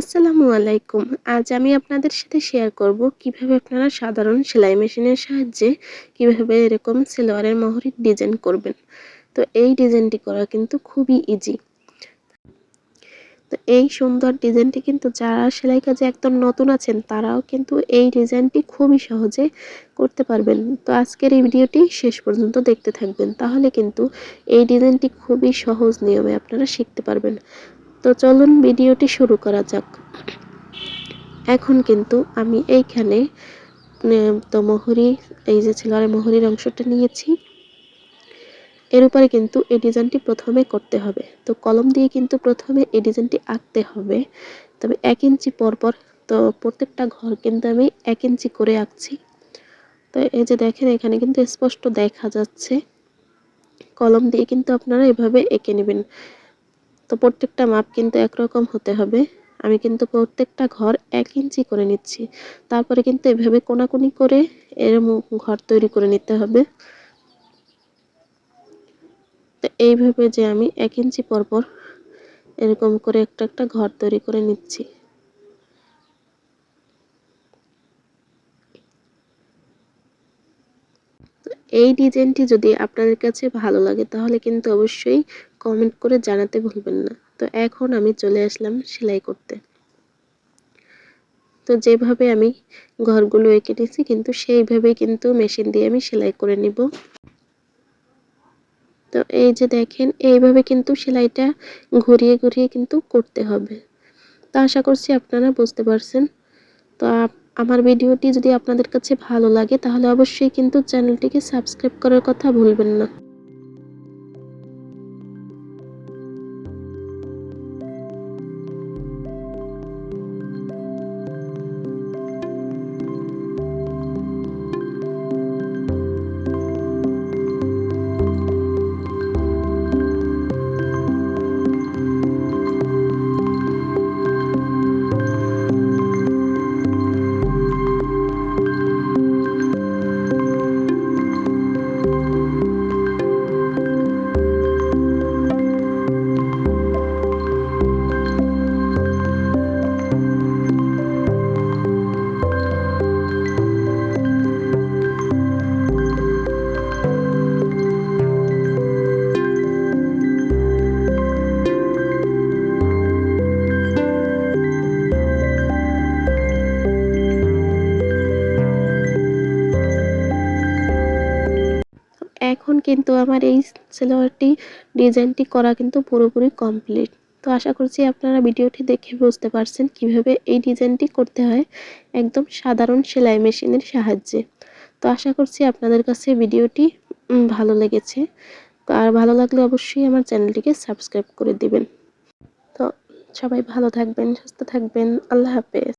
আসসালামু আলাইকুম। আজ আমি আপনাদের সাথে শেয়ার করব কীভাবে আপনারা সাধারণ সেলাই মেশিনের সাহায্যে কীভাবে এরকম সেলোয়ারের মহরির ডিজাইন করবেন। তো এই ডিজাইনটি করা কিন্তু খুবই ইজি তো এই সুন্দর ডিজাইনটি কিন্তু যারা সেলাই কাজে একদম নতুন আছেন, তারাও কিন্তু এই ডিজাইনটি খুবই সহজে করতে পারবেন। তো আজকের এই ভিডিওটি শেষ পর্যন্ত দেখতে থাকবেন, তাহলে কিন্তু এই ডিজাইনটি খুবই সহজ নিয়মে আপনারা শিখতে পারবেন। তো চলুন ভিডিওটি শুরু করা যাক। এখন কিন্তু আমি এইখানে তো মোহরি, এই যে ছেলার মোহরির অংশটা নিয়েছি। এর উপরে কিন্তু এই ডিজাইনটি প্রথমে করতে হবে। তো কলম দিয়ে কিন্তু প্রথমে এই ডিজাইনটি আঁকতে হবে। তবে এক ইঞ্চি পরপর তো প্রত্যেকটা ঘর কিন্তু আমি এক ইঞ্চি করে আঁকছি। তো এই যে দেখেন, এখানে কিন্তু স্পষ্ট দেখা যাচ্ছে। কলম দিয়ে কিন্তু আপনারা এভাবে এঁকে নেবেন। তো প্রত্যেকটা মাপ কিন্তু একরকম হতে হবে। আমি কিন্তু প্রত্যেকটা ঘর এক ইঞ্চি করে নিচ্ছি। তারপরে কিন্তু এভাবে কোনাকুনি করে এর ঘর তৈরি করে নিতে হবে। তো এইভাবে যে আমি এক ইঞ্চি পরপর এরকম করে একটা একটা ঘর তৈরি করে নিচ্ছি। এই ডিজাইনটি যদি আপনাদের কাছে ভালো লাগে তাহলে কিন্তু অবশ্যই কমেন্ট করে জানাতে ভুলবেন না। তো এখন আমি চলে আসলাম সেলাই করতে। তো যেভাবে আমি ঘরগুলো এঁকে নিয়েছি কিন্তু সেইভাবেই কিন্তু মেশিন দিয়ে আমি সেলাই করে নিব। তো এই যে দেখেন, এইভাবে কিন্তু সেলাইটা ঘুরিয়ে ঘুরিয়ে কিন্তু করতে হবে। তো আশা করছি আপনারা বুঝতে পারছেন। তো আমার ভিডিওটি যদি আপনাদের কাছে ভালো লাগে তাহলে অবশ্যই কিন্তু চ্যানেলটিকে সাবস্ক্রাইব করার কথা ভুলবেন না। এখন কিন্তু আমার এই সালোয়ারটি ডিজাইনটি করা কিন্তু পুরোপুরি কমপ্লিট। তো আশা করছি আপনারা ভিডিওটি দেখে বুঝতে পারছেন কীভাবে এই ডিজাইনটি করতে হয়। একদম সাধারণ সেলাই মেশিনের সাহায্যে। তো আশা করছি আপনাদের কাছে ভিডিওটি ভালো লেগেছে। আর ভালো লাগলে অবশ্যই আমার চ্যানেলটিকে সাবস্ক্রাইব করে দিবেন। তো সবাই ভালো থাকবেন, সুস্থ থাকবেন। আল্লাহ হাফেজ।